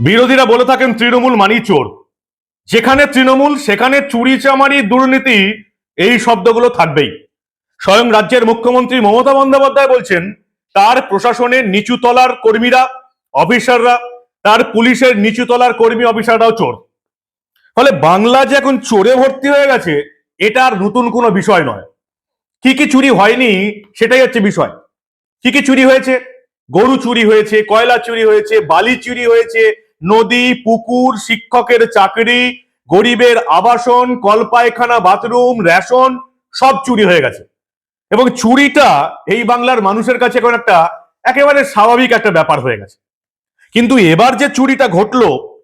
বিরোধীরা বলে থাকেন তৃণমূল মানি চোর। যেখানে তৃণমূল, সেখানে চুরি চামারি, দুর্নীতি, এই শব্দগুলো থাকবেই। স্বয়ং রাজ্যের মুখ্যমন্ত্রী মমতা বন্দ্যোপাধ্যায় বলছেন, তার প্রশাসনের নিচুতলার কর্মীরা, অফিসাররা, তার পুলিশের নিচুতলার কর্মী অফিসাররাও চোর। ফলে বাংলা যে এখন চোরে ভর্তি হয়ে গেছে, এটা আর নতুন কোনো বিষয় নয়। কি কি চুরি হয়নি, সেটাই হচ্ছে বিষয়। কি কি চুরি হয়েছে? গরু চুরি হয়েছে, কয়লা চুরি হয়েছে, বালি চুরি হয়েছে নদী, পুকুর, শিক্ষকের চাকরি, গরিবের আবাসন, কলপায়খানা, বাথরুম, রেশন, সব চুরি হয়ে গেছে। এবং চুরিটা এই বাংলার মানুষের কাছে এখন একটা একেবারে স্বাভাবিক একটা ব্যাপার হয়ে গেছে। কিন্তু এবার যে চুরিটা ঘটলো,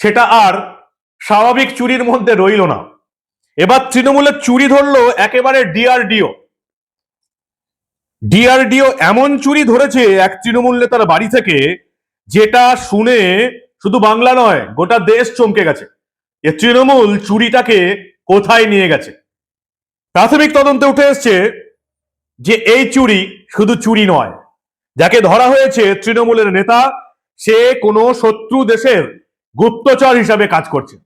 সেটা আর স্বাভাবিক চুরির মধ্যে রইল না। এবার তৃণমূলের চুরি ধরলো একেবারে ডিআরডিও। ডিআরডিও এমন চুরি ধরেছে এক তৃণমূল নেতার বাড়ি থেকে যেটা শুনে শুধু বাংলা নয়, গোটা দেশ চমকে গেছে। এ তৃণমূল চুরিটাকে কোথায় নিয়ে গেছে? প্রাথমিক তদন্তে উঠে এসছে যে এই চুরি শুধু চুরি নয়। যাকে ধরা হয়েছে তৃণমূলের নেতা, সে কোনো শত্রু দেশের গুপ্তচর হিসাবে কাজ করছে।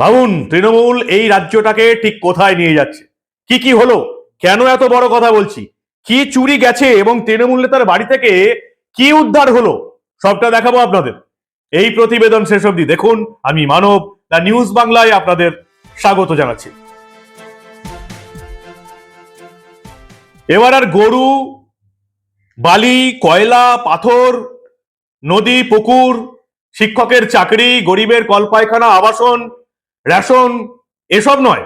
ভাবুন, তৃণমূল এই রাজ্যটাকে ঠিক কোথায় নিয়ে যাচ্ছে? কি কি হলো? কেন এত বড় কথা বলছি? কি চুরি গেছে এবং তৃণমূল নেতার বাড়ি থেকে কি উদ্ধার হলো? সবটা দেখাবো আপনাদের। এই প্রতিবেদন শেষ অবধি দেখুন। আমি মানব, দ্য নিউজ বাংলায় আপনাদের স্বাগত জানাচ্ছি। এবার আর গরু, বালি, কয়লা, পাথর, নদী, পুকুর, শিক্ষকের চাকরি, গরিবের কলপায়খানা, আবাসন, রেশন, এসব নয়।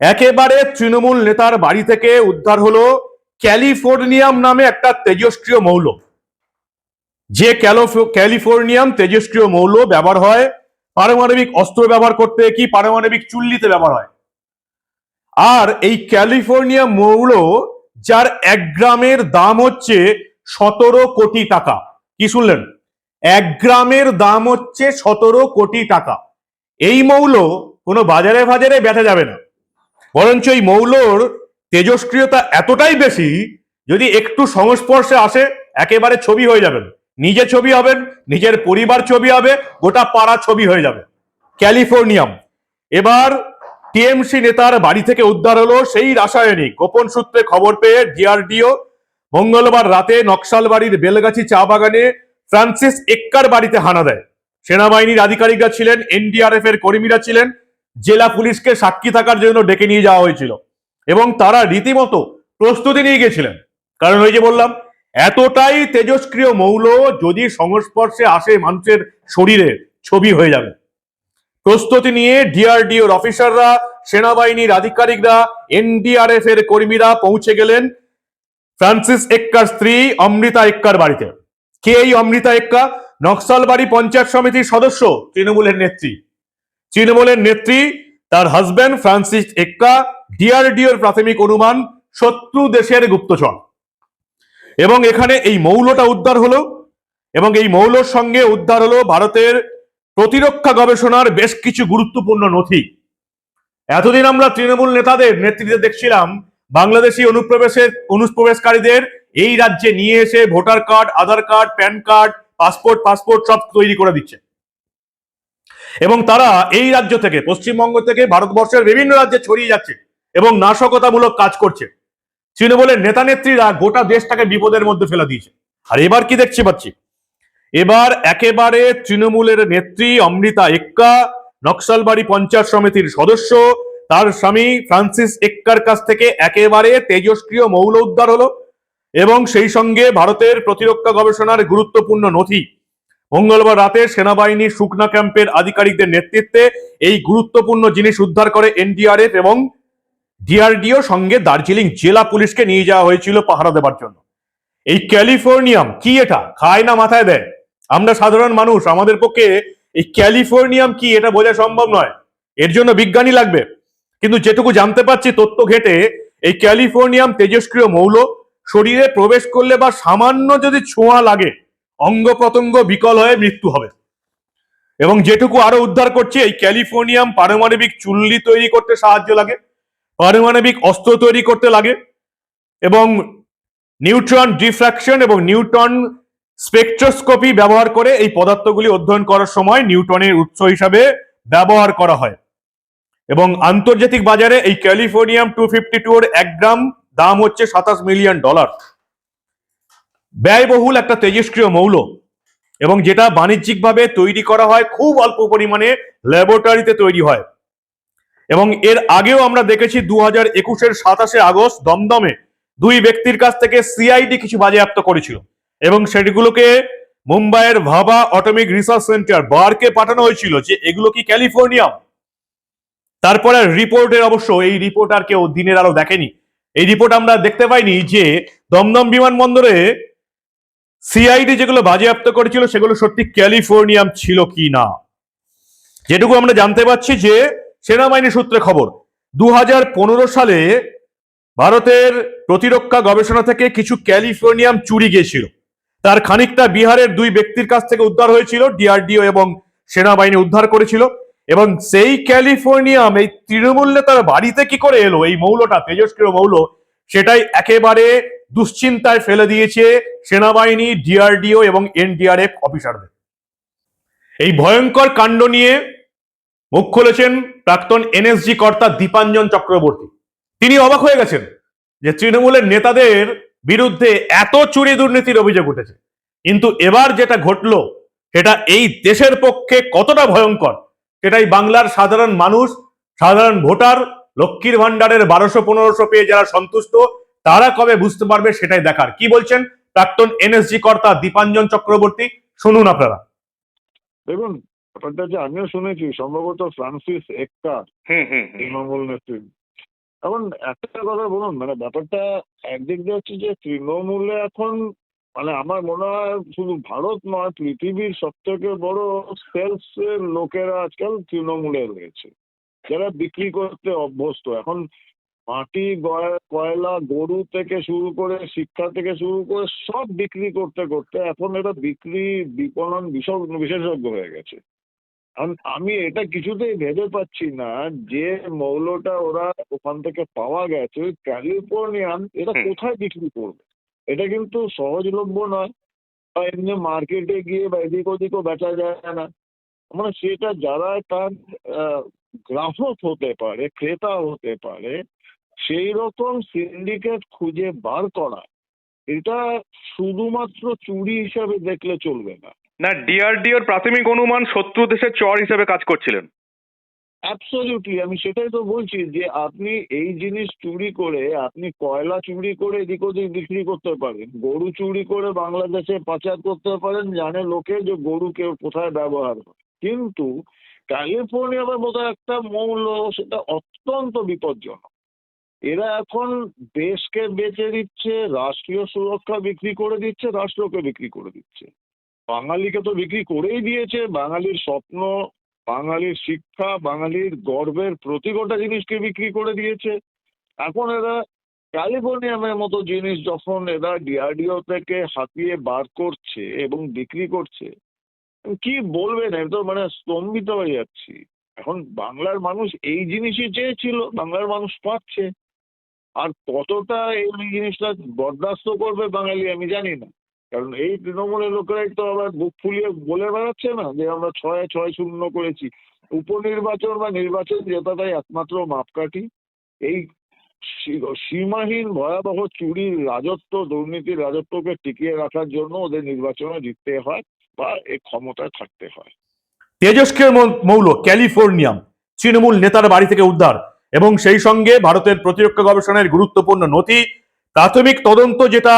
একেবারে তৃণমূল নেতার বাড়ি থেকে উদ্ধার হলো ক্যালিফোর্নিয়াম নামে একটা তেজস্ক্রিয় মৌল। যে ক্যালোফ- ক্যালিফোর্নিয়াম তেজস্ক্রিয় মৌল ব্যবহার হয়, পারমাণবিক অস্ত্র ব্যবহার করতে কি পারমাণবিক চুল্লিতে ব্যবহার হয়? আর এই ক্যালিফোর্নিয়া মৌল, যার এক গ্রামের দাম হচ্ছে সতেরো কোটি টাকা। কি শুনলেন? এক গ্রামের দাম হচ্ছে সতেরো কোটি টাকা। এই মৌল কোনো বাজারে বাজারে বেচা যাবে না। বরঞ্চ এই মৌলর তেজস্ক্রিয়তা এতটাই বেশি, যদি একটু সংস্পর্শে আসে, একেবারে ছবি হয়ে যাবেন। নিজে ছবি হবেন নিজের পরিবার ছবি হবে, গোটা পাড়া ছবি হয়ে যাবে। ক্যালিফোর্নিয়াম। এবার টিএমসি নেতার বাড়ি থেকে উদ্ধার হলো সেই রাসায়নিক। গোপন সূত্রে খবর পেয়ে ডিআরডিও মঙ্গলবার রাতে নকশালবাড়ির বেলগাছি চা বাগানে ফ্রান্সিস এক্কার বাড়িতে হানা দেয়। সেনাবাহিনীর আধিকারিকরা ছিলেন এনডিআরএফ এর কর্মীরা ছিলেন, জেলা পুলিশকে সাক্ষী থাকার জন্য ডেকে নিয়ে যাওয়া হয়েছিল এবং তারা রীতিমতো প্রস্তুতি নিয়ে গেছিলেন কারণ ওই যে বললাম এতটাই তেজস্ক্রিয় মৌল যদি সংস্পর্শে আসে মানুষের শরীরে, ছবি হয়ে যাবে। প্রস্তুতি নিয়ে ডিআরডিওর অফিসাররা, সেনাবাহিনীর আধিকারিকরা এনডিআরএফ এর কর্মীরা পৌঁছে গেলেন ফ্রান্সিস এক্কার স্ত্রী অমৃতা এক্কার বাড়িতে। কে এই অমৃতা এক্কা? নকশালবাড়ি পঞ্চায়েত সমিতির সদস্য, তৃণমূলের নেত্রী। তৃণমূলের নেত্রী, তার হাজবেন্ড ফ্রান্সিস এক্কা, ডিআরডিওর প্রাথমিক অনুমান, শত্রু দেশের গুপ্তচর। এবং এখানে এই মৌলটা উদ্ধার হলো, এবং এই মৌলর সঙ্গে উদ্ধার হলো ভারতের প্রতিরক্ষা গবেষণার বেশ কিছু গুরুত্বপূর্ণ নথি। এতদিন আমরা তৃণমূল নেতাদের নেতৃত্বে দেখছিলাম, বাংলাদেশি অনুপ্রবেশের, অনুপ্রবেশকারীদের এই রাজ্যে নিয়ে এসে voter card, Aadhaar card, PAN card, passport passport সব তৈরি করে দিচ্ছে। এবং তারা এই রাজ্য থেকে, পশ্চিমবঙ্গ থেকে ভারতবর্ষের বিভিন্ন রাজ্যে ছড়িয়ে যাচ্ছে এবং নাশকতামূলক কাজ করছে। তৃণমূলের নেতা নেত্রীরা গোটা দেশটাকে বিপদের মধ্যে ফেলে দিয়েছে। আর এবার কি দেখছি পাচ্ছি? এবার একেবারে তৃণমূলের নেত্রী অমৃতা এক্কা, নকশালবাড়ি পঞ্চায়েত সমিতির সদস্য, তার স্বামী ফ্রান্সিস এক্কার কাছ থেকে একেবারে তেজস্ক্রিয় মৌল উদ্ধার হলো এবং সেই সঙ্গে ভারতের প্রতিরক্ষা গবেষণার গুরুত্বপূর্ণ নথি। মঙ্গলবার রাতে সেনাবাহিনীর সুকনা ক্যাম্পের আধিকারিকদের নেতৃত্বে এই গুরুত্বপূর্ণ জিনিস উদ্ধার করে এনডিআরএফ এবং ডিআরডিও সঙ্গে দার্জিলিং জেলা পুলিশকে নিয়ে যাওয়া হয়েছিল পাহারা দেবার জন্য। এই ক্যালিফোর্নিয়াম কি এটা? খায় না মাথায় দেয়। আমরা সাধারণ মানুষ, আমাদের পক্ষে এই ক্যালিফোর্নিয়াম কি এটা বোঝা সম্ভব নয়। এর জন্য বিজ্ঞানী লাগবে। কিন্তু যেটুকু জানতে পারছি তথ্য ঘেটে, এই ক্যালিফোর্নিয়াম তেজস্ক্রিয় মৌল, শরীরে প্রবেশ করলে বা সামান্য যদি ছোঁয়া লাগে অঙ্গ প্রত্যঙ্গ বিকল হয়ে মৃত্যু হবে। এবং যেটুকু আরও উদ্ধার করছে, এই ক্যালিফোর্নিয়াম পারমাণবিক চুল্লি তৈরি করতে সাহায্য লাগে। পারমাণবিক অস্ত্র তৈরি করতে লাগে এবং নিউট্রন ডিফ্রাকশন এবং নিউট্রন স্পেকট্রোস্কোপি ব্যবহার করে এই পদার্থগুলি অধ্যয়ন করার সময় নিউটনের উৎস হিসাবে ব্যবহার করা হয়। এবং আন্তর্জাতিক বাজারে এই ক্যালিফোর্নিয়াম টু ফিফটি টু এক গ্রাম দাম হচ্ছে সাতাশ মিলিয়ন ডলার। ব্যয়বহুল একটা তেজস্ক্রিয় মৌল এবং যেটা বাণিজ্যিকভাবে তৈরি করা হয় খুব অল্প পরিমাণে, ল্যাবরেটরিতে তৈরি হয়। এবং এর আগেও আমরা দেখেছি দু হাজার একুশের সাতাশে আগস্ট দমদমে দুই ব্যক্তির কাছ থেকে সিআইডি কিছু বাজেয়াপ্ত করেছিল। এবং সেগুলোকে মুম্বাইয়ের ভাবা অটোমিক রিসার্চ সেন্টার, বারকে পাঠানো হয়েছিল যে এগুলো কি ক্যালিফোর্নিয়াম? তারপরে রিপোর্টের অবশ্য এই রিপোর্ট আর কেউ দিনের আলো দেখেনি। এই রিপোর্ট আমরা দেখতে পাইনি যে দমদম বিমানবন্দরে সিআইডি যেগুলো বাজেয়াপ্ত করেছিল সেগুলো সত্যি ক্যালিফোর্নিয়াম ছিল কি না। যেটুকু আমরা জানতে পারছি যে সেনাবাহিনী সূত্রে খবর দু হাজার পনেরো সালে ভারতের প্রতিরক্ষা গবেষণা থেকে কিছু ক্যালিফোর্নিয়াম চুরি গিয়েছিল। তার খানিকটা বিহারের দুই ব্যক্তির কাছ থেকে উদ্ধার হয়েছিল, ডিআরডিও এবং সেনাবাহিনী উদ্ধার করেছিল এবং সেই ক্যালিফোর্নিয়াম, এই তৃণমূল নেতার বাড়িতে কি করে এলো, এই মৌলটা, তেজস্ক্রিয় মৌল, সেটাই একেবারে দুশ্চিন্তায় ফেলে দিয়েছে সেনাবাহিনী, ডিআরডিও এবং এনডিআরএফ অফিসারদের। এই ভয়ঙ্কর কাণ্ড নিয়ে মুখ খুলেছেন প্রাক্তন এনএসজি কর্তা দীপাঞ্জন চক্রবর্তী। তিনি অবাক হয়ে গেছেন যে তৃণমূলের নেতাদের বিরুদ্ধে এত চুরি দুর্নীতির অভিযোগ উঠেছে। কিন্তু এবার যেটা ঘটলো, সেটা এই দেশের পক্ষে কতটা ভয়ঙ্কর, সেটাই বাংলার সাধারণ মানুষ, সাধারণ ভোটার, লক্ষ্মীর ভান্ডারের বারোশো পনেরোশো পেয়ে যারা সন্তুষ্ট, তারা কবে বুঝতে পারবে সেটাই দেখার। কি বলছেন প্রাক্তন এনএসজি কর্তা দীপাঞ্জন চক্রবর্তী? শুনুন আপনারা। দেখুন ব্যাপারটা যে আমিও শুনেছি সম্ভবত ফ্রান্সিস হুম তৃণমূল নেত্রী। এখন একটা কথা বলুন মানে ব্যাপারটা একদিক দিয়ে হচ্ছে যে তৃণমূলে এখন মানে আমার মনে হয় শুধু ভারত নয় পৃথিবীর সব থেকে বড় সেলস এর লোকেরা আজকাল তৃণমূলে রয়েছে। যারা বিক্রি করতে অভ্যস্ত। এখন মাটি কয়লা গরু থেকে শুরু করে শিক্ষা থেকে শুরু করে সব বিক্রি করতে করতে এখন এটা বিক্রি বিপণন বিশেষ- বিশেষজ্ঞ হয়ে গেছে। আম- আমি এটা কিছুতেই ভেবে পাচ্ছি না যে মৌলটা ওরা ওখান থেকে পাওয়া গেছে ওই ক্যালিফোর্নিয়াম এটা কোথায় বিক্রি করবে? এটা কিন্তু সহজলভ্য নয়। বা এমনি মার্কেটে গিয়ে বা এদিক ওদিকও বেচা যায় না। মানে সেটা যারা তার গ্রাহক হতে পারে ক্রেতা হতে পারে সেই রকম সিন্ডিকেট খুঁজে বার করা এটা শুধুমাত্র চুরি হিসাবে দেখলে চলবে না। না ডিআরডিওর প্রাথমিক অনুমান শত্রু দেশের চর হিসেবে কাজ করছিলেন। অ্যাবসলিউটলি আমি সেটাই তো বলছি যে আপনি এই জিনিস চুরি করে, আপনি কয়লা চুরি করে এদিক ওদিক বিক্রি করতে পারেন, গরু চুরি করে বাংলাদেশে পাচার করতে পারেন, জানে লোকে যে গরু কেউ কোথায় ব্যবহার হয় কিন্তু ক্যালিফোর্নিয়ামের মতো একটা মৌল, সেটা অত্যন্ত বিপজ্জনক। এরা এখন দেশকে বেচে দিচ্ছে, রাষ্ট্রীয় সুরক্ষা বিক্রি করে দিচ্ছে, রাষ্ট্রকে বিক্রি করে দিচ্ছে। বাঙালিকে তো বিক্রি করেই দিয়েছে। বাঙালির স্বপ্ন, বাঙালির শিক্ষা, বাঙালির গর্বের প্রতি গোটা জিনিসকে বিক্রি করে দিয়েছে। এখন এরা ক্যালিফোর্নিয়ামের মতো জিনিস যখন এরা ডিআরডিও থেকে হাতিয়ে বার করছে এবং বিক্রি করছে, কি বলবেন? আমি তো মানে স্তম্ভিত হয়ে যাচ্ছি। এখন বাংলার মানুষ এই জিনিসই চেয়েছিল, বাংলার মানুষ পাচ্ছে। আর কতটা এই জিনিসটা বরদাস্ত করবে বাঙালি আমি জানি না। কারণ এই তৃণমূলের লোকেরাই তো আবার বুক ফুলিয়ে বলে বেড়াচ্ছে না যে আমরা ছয় ছয় শূন্য করেছি। উপনির্বাচন বা নির্বাচন জেতাটাই একমাত্র মাপকাঠি। এই সীমাহীন ভয়াবহ চুরির রাজত্ব, দুর্নীতির রাজত্বকে টিকিয়ে রাখার জন্য ওদের নির্বাচনে জিততে হয় বা এই ক্ষমতায় থাকতে হয়। তেজস্কের মৌল, ক্যালিফোর্নিয়াম, তৃণমূল নেতার বাড়ি থেকে উদ্ধার এবং সেই সঙ্গে ভারতের প্রতিরক্ষা গবেষণার গুরুত্বপূর্ণ নথি, প্রাথমিক তদন্ত যেটা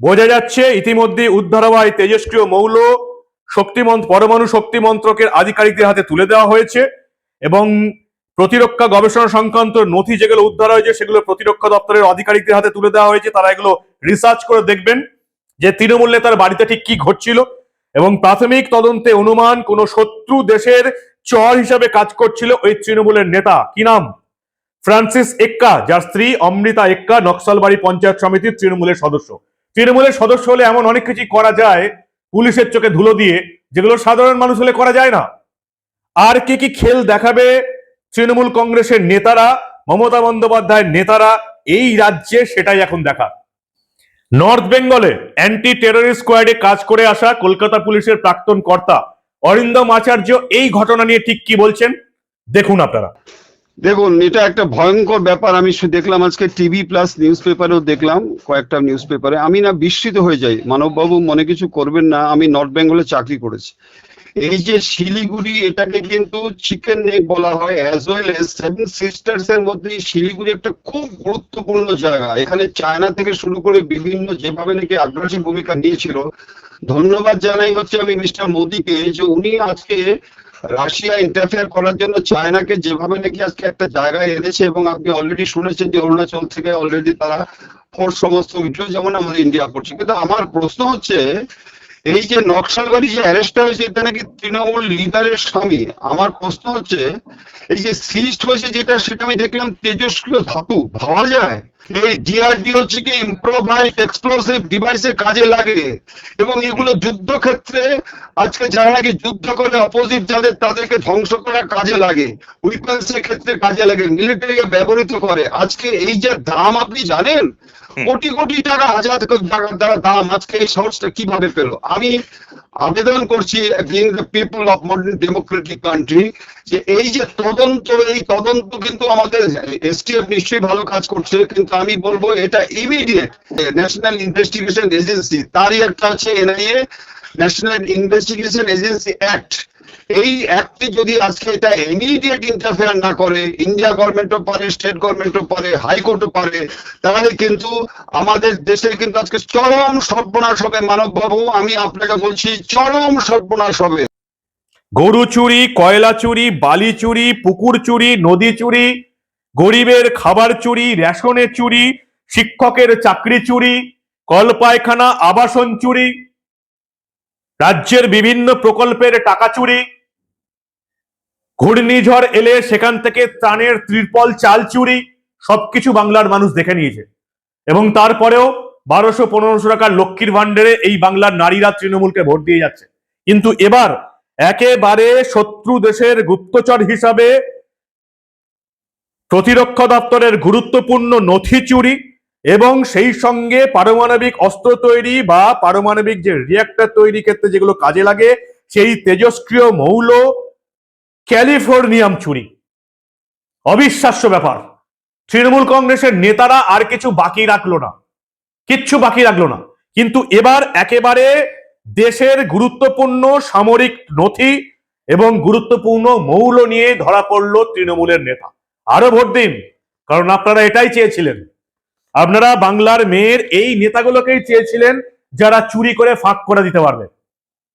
বোঝা যাচ্ছে ইতিমধ্যে উদ্ধার হওয়া এই তেজস্ক্রিয় মৌল শক্তিমন্ত পরমাণু শক্তি মন্ত্রকের আধিকারিকদের হাতে তুলে দেওয়া হয়েছে এবং প্রতিরক্ষা গবেষণা সংক্রান্ত নথি যেগুলো উদ্ধার হয়েছে, সেগুলো প্রতিরক্ষা দপ্তরের আধিকারিকদের হাতে তুলে দেওয়া হয়েছে। তারা এগুলো রিসার্চ করে দেখবেন যে তৃণমূল নেতার বাড়িতে ঠিক কি ঘটছিল এবং প্রাথমিক তদন্তে অনুমান কোন শত্রু দেশের চর হিসাবে কাজ করছিল ওই তৃণমূলের নেতা। কি নাম? ফ্রান্সিস এক্কা, যার স্ত্রী অমৃতা এক্কা, নকশালবাড়ি পঞ্চায়েত সমিতির তৃণমূলের সদস্য। তৃণমূলের সদস্য হলে এমন অনেক কিছুই করা যায়, পুলিশের চোখে ধুলো দিয়ে, যেগুলো সাধারণ মানুষ হলে করা যায় না। আর কি কি খেল দেখাবে তৃণমূল কংগ্রেসের নেতারা, মমতা বন্দ্যোপাধ্যায়ের নেতারা, এই রাজ্যে সেটাই এখন দেখা। নর্থ বেঙ্গলে অ্যান্টি টেররিস্ট স্কোয়াডে কাজ করে আসা কলকাতা পুলিশের প্রাক্তন কর্তা অরিন্দম আচার্য এই ঘটনা নিয়ে ঠিক কি বলছেন? দেখুন আপনারা। দেখুন, এটা একটা ভয়ঙ্কর ব্যাপার। আমি দেখলাম আজকে টিভি প্লাস নিউজ পেপারেও দেখলাম কয়েকটা নিউজ পেপারে আমি না বিস্মিত হয়ে যাই। মানববাবু মনে কিছু করবেন না, আমি নর্থ বেঙ্গলে চাকরি করেছি। এই যে শিলিগুড়ি, এটাকে কিন্তু চিকেন নেক বলা হয় as well as seven sisters এর মধ্যে শিলিগুড়ি একটা খুব গুরুত্বপূর্ণ জায়গা। এখানে চায়না থেকে শুরু করে বিভিন্ন যেভাবে নাকি আগ্রাসী ভূমিকা নিয়েছিল। ধন্যবাদ জানাই হচ্ছে আমি মিস্টার মোদীকে যে উনি আজকে রাশিয়া ইন্টারফেয়ার করার জন্য চায়নাকে যেভাবে নাকি আজকে একটা জায়গায় এনেছে এবং আপনি অলরেডি শুনেছেন যে অরুণাচল থেকে অলরেডি তারা ফোর্স সমস্ত উঠল যেমন আমাদের ইন্ডিয়া করছে। কিন্তু আমার প্রশ্ন হচ্ছে, এই যে নকশালবাড়ি যে অ্যারেস্টটা হয়েছে, এটা নাকি তৃণমূল লিডারের স্বামী? আমার প্রশ্ন হচ্ছে, এই যে সিস্ট হয়েছে যেটা, সেটা আমি দেখলাম তেজস্ক্রিয় ধাতু, ভাবা যায়? এই জিআরডি হচ্ছে কি ইম্প্রোভাইজ এক্সপ্লোসিভ ডিভাইসে কাজে লাগে। এবং এগুলো যুদ্ধক্ষেত্রে আজকে যারা নাকি যুদ্ধ করে অপোজিট যাদের তাদেরকে ধ্বংস করার কাজে লাগে। উইপেন্স এর ক্ষেত্রে কাজে লাগে মিলিটারিকে ব্যবহৃত করে। আজকে এই যে দাম আপনি জানেন? কোটি কোটি টাকা হাজার দ্বারা দাম আজকে এই সাহসটা কীভাবে পেল? আমি আবেদন করছি people of modern democratic country যে এই যে তদন্ত, এই তদন্ত কিন্তু আমাদের এসটিএফ নিশ্চয়ই ভালো কাজ করছে, কিন্তু আমি বলব এটা ইমিডিয়েট ন্যাশনাল ইনভেস্টিগেশন এজেন্সি তারই একটা আছে NIA national investigation agency act এই অ্যাক্টে যদি আজকে এটা ইমিডিয়েট ইন্টারফেয়ার না করে ইন্ডিয়া গভর্নমেন্টও পারে স্টেট গভর্নমেন্টও পারে হাইকোর্টও পারে, তাহলে কিন্তু আমাদের দেশে কিন্তু আজকে চরম সর্বনাশ হবে মানব বাবু আমি আপনাকে বলছি, চরম সর্বনাশ হবে। গরু চুরি, কয়লা চুরি, বালি চুরি, পুকুর চুরি, নদী চুরি, গরিবের খাবার চুরি, রেশনের চুরি, শিক্ষকের চাকরি চুরি, কলপায়খানা, আবাসন চুরি রাজ্যের বিভিন্ন প্রকল্পের টাকা চুরি। ঘূর্ণিঝড় এলে সেখান থেকে ত্রাণের ত্রিপল চাল চুরি, সবকিছু বাংলার মানুষ দেখে নিয়েছে। এবং তারপরেও বারোশো পনেরোশো টাকার লক্ষ্মীর ভান্ডারে এই বাংলার নারীরা তৃণমূলকে ভোট দিয়ে যাচ্ছে। কিন্তু এবার একেবারে শত্রু দেশের গুপ্তচর হিসাবে প্রতিরক্ষা দপ্তরের গুরুত্বপূর্ণ নথি চুরি এবং সেই সঙ্গে পারমাণবিক অস্ত্র তৈরি বা পারমাণবিক যে রিয়াক্টর তৈরি ক্ষেত্রে যেগুলো কাজে লাগে, সেই তেজস্ক্রিয় মৌল ক্যালিফোর্নিয়াম চুরি। অবিশ্বাস্য ব্যাপার। তৃণমূল কংগ্রেসের নেতারা আর কিছু বাকি রাখল না। কিচ্ছু বাকি রাখল না। কিন্তু এবার একেবারে দেশের গুরুত্বপূর্ণ সামরিক নথি এবং গুরুত্বপূর্ণ মৌল নিয়ে ধরা পড়ল তৃণমূলের নেতা। আরও ভোট দিন, কারণ আপনারা এটাই চেয়েছিলেন। আপনারা বাংলার মেয়ের এই নেতাগুলোকেই চেয়েছিলেন যারা চুরি করে ফাঁক করে দিতে পারবে।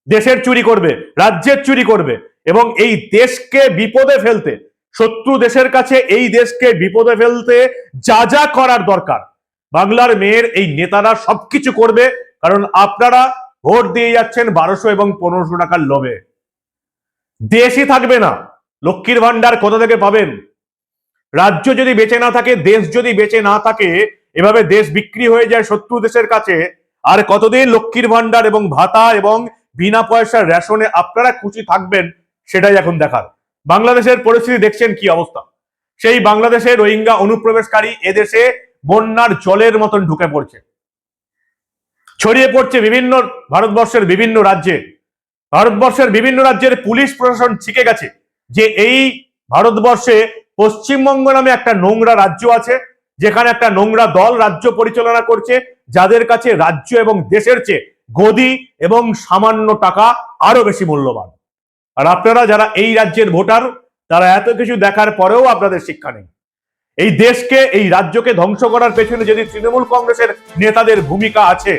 দেশের চুরি করবে, রাজ্যের চুরি করবে এবং এই দেশকে বিপদে ফেলতে, শত্রু দেশের কাছে এই দেশকে বিপদে ফেলতে যা যা করার দরকার। বাংলার মেয়ের এই নেতারা সবকিছু করবে কারণ আপনারা ভোট দিয়ে যাচ্ছেন বারোশো এবং পনেরোশো টাকার লোভে। দেশই থাকবে না। লক্ষ্মীর ভান্ডার কোথা থেকে পাবেন? রাজ্য যদি বেঁচে না থাকে, দেশ যদি বেঁচে না থাকে এভাবে দেশ বিক্রি হয়ে যায় শত্রু দেশের কাছে। আর কতদিন লক্ষ্মীর ভান্ডার এবং ভাতা এবং বিনা পয়সার রেশনে আপনারা খুশি থাকবেন, সেটাই এখন দেখার। বাংলাদেশের পরিস্থিতি দেখছেন কি অবস্থা? সেই বাংলাদেশে রোহিঙ্গা অনুপ্রবেশকারী এদেশে বন্যার জলের মতন ঢুকে পড়ছে। ছড়িয়ে পড়ছে বিভিন্ন ভারতবর্ষের বিভিন্ন রাজ্যে। ভারতবর্ষের বিভিন্ন রাজ্যের পুলিশ প্রশাসন শিখে গেছে যে এই ভারতবর্ষে পশ্চিমবঙ্গ নামে একটা নোংরা রাজ্য আছে যেখানে একটা নোংরা দল রাজ্য পরিচালনা করছে, যাদের কাছে রাজ্য এবং দেশের চেয়ে গদি এবং সামান্য টাকা আরও বেশি মূল্যবান। আর আপনারা যারা এই রাজ্যের ভোটার, তারা এত কিছু দেখার পরেও আপনাদের শিক্ষা নেই। এই দেশকে, এই রাজ্যকে ধ্বংস করার পেছনে যদি তৃণমূল কংগ্রেসের নেতাদের ভূমিকা আছে,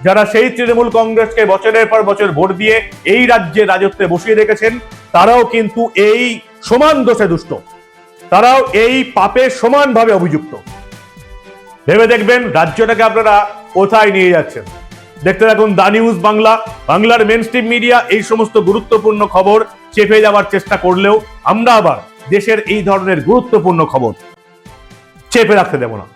যারা সেই তৃণমূল কংগ্রেসকে বছরের পর বছর ভোট দিয়ে এই রাজ্যে রাজত্বে বসিয়ে রেখেছেন, তারাও কিন্তু এই সমান দোষে দুষ্ট। তারাও এই পাপে সমানভাবে অভিযুক্ত। ভেবে দেখবেন রাজ্যটাকে আপনারা কোথায় নিয়ে যাচ্ছেন। দেখতে থাকুন দা নিউজ বাংলা, বাংলার মেন স্ট্রিম মিডিয়া এই সমস্ত গুরুত্বপূর্ণ খবর চেপে যাওয়ার চেষ্টা করলেও আমরা আবার দেশের এই ধরনের গুরুত্বপূর্ণ খবর চেপে রাখতে দেব না।